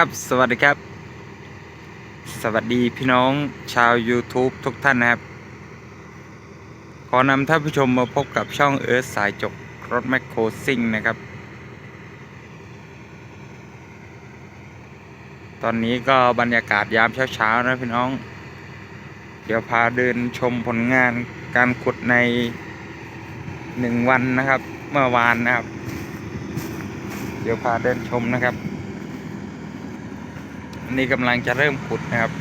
ครับ สวัสดีครับ สวัสดีพี่น้องชาว YouTube ทุกท่านนะครับ ขอนำท่านผู้ชมมาพบกับช่องเอิร์ธสายจกรถแมคโครซิ่งนะครับ ตอนนี้ก็บรรยากาศยามเช้าๆนะพี่น้อง เดี๋ยวพาเดินชมผลงานการขุดในหนึ่งวันนะครับ เมื่อวานนะครับ เดี๋ยวพาเดินชมนะครับ นนี้กำลังจะเริ่มขุดนะครับ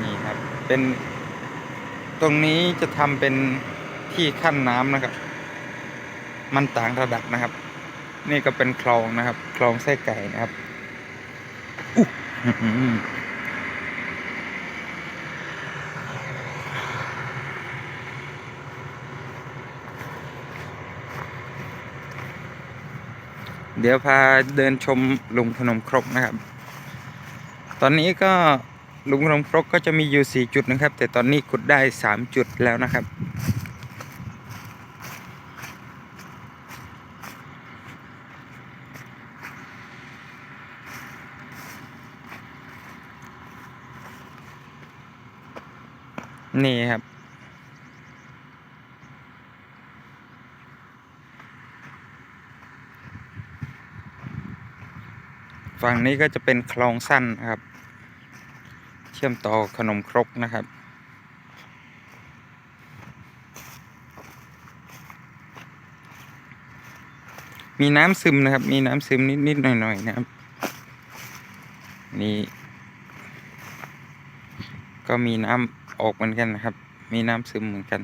นี่ครับ เป็น ตรงนี้จะทำเป็นที่ขั้นน้ำนะครับ มันต่างระดับนะครับ นี่ก็เป็นคลองนะครับ คลองไส้ไก่นะครับอู้อื้อหือ เดี๋ยวพาเดินชมลุมพนมครกนะครับ ตอนนี้ก็ลุมพนมครกก็จะมีอยู่สี่จุดนะครับ แต่ตอนนี้ขุดได้สามจุดแล้วนะครับ นี่ครับ ฝั่งนี้ก็จะเป็นคลองสั้นนะครับ เชื่อมต่อขนมครกนะครับ มีน้ำซึมนะครับ มีน้ำซึมนิดๆหน่อยๆนะครับ นี่ ก็มีน้ำออกเหมือนกันนะครับ มีน้ำซึมเหมือนกัน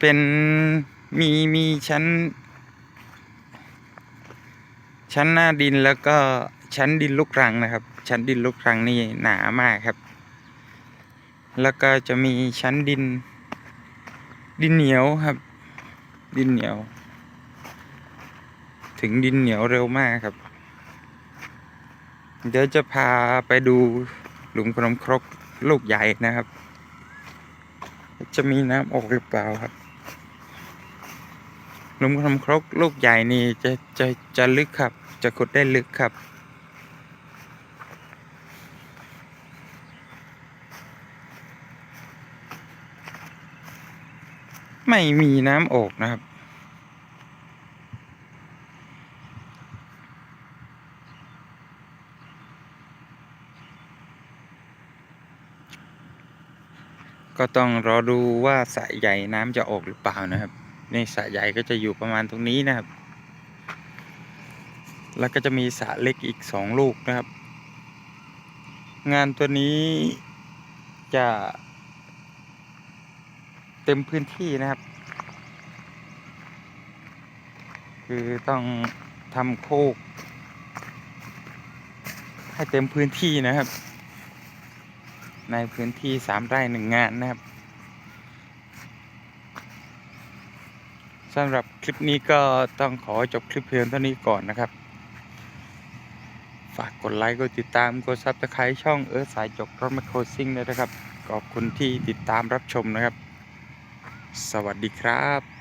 เป็นมีมีชั้น ชั้นหน้าดินแล้วก็ชั้นดินลูกรังนะครับ ชั้นดินลูกรังนี่หนามากครับ แล้วก็จะมีชั้นดิน ดินเหนียวครับ ดินเหนียว ถึงดินเหนียวเร็วมากครับ เดี๋ยวจะพาไปดูหลุมขนมครกลูกใหญ่นะครับ จะมีน้ำออกหรือเปล่าครับ ลุมขนมครกลูกใหญ่นี่จะจะจะลึกครับ จะขุดได้ลึกครับไม่มีน้ำออกนะครับ ก็ต้องรอดูว่าสระใหญ่น้ำจะออกหรือเปล่านะครับ นี่สระใหญ่ก็จะอยู่ประมาณตรงนี้นะครับ แล้วก็จะมีสระเล็กอีกสองลูกนะครับ งานตัวนี้จะเต็มพื้นที่นะครับ คือต้องทำโคก ให้เต็มพื้นที่นะครับ ในพื้นที่สามไร่หนึ่งงานนะครับ สำหรับคลิปนี้ก็ต้องขอจบคลิปเพียงเท่านี้ก่อนนะครับ ฝากกดไลค์กดติดตามกดซับสไครต์ช่องเออสายจบรถแมคโครซิ่งด้วยนะครับ ขอบคุณที่ติดตามรับชมนะครับ สวัสดีครับ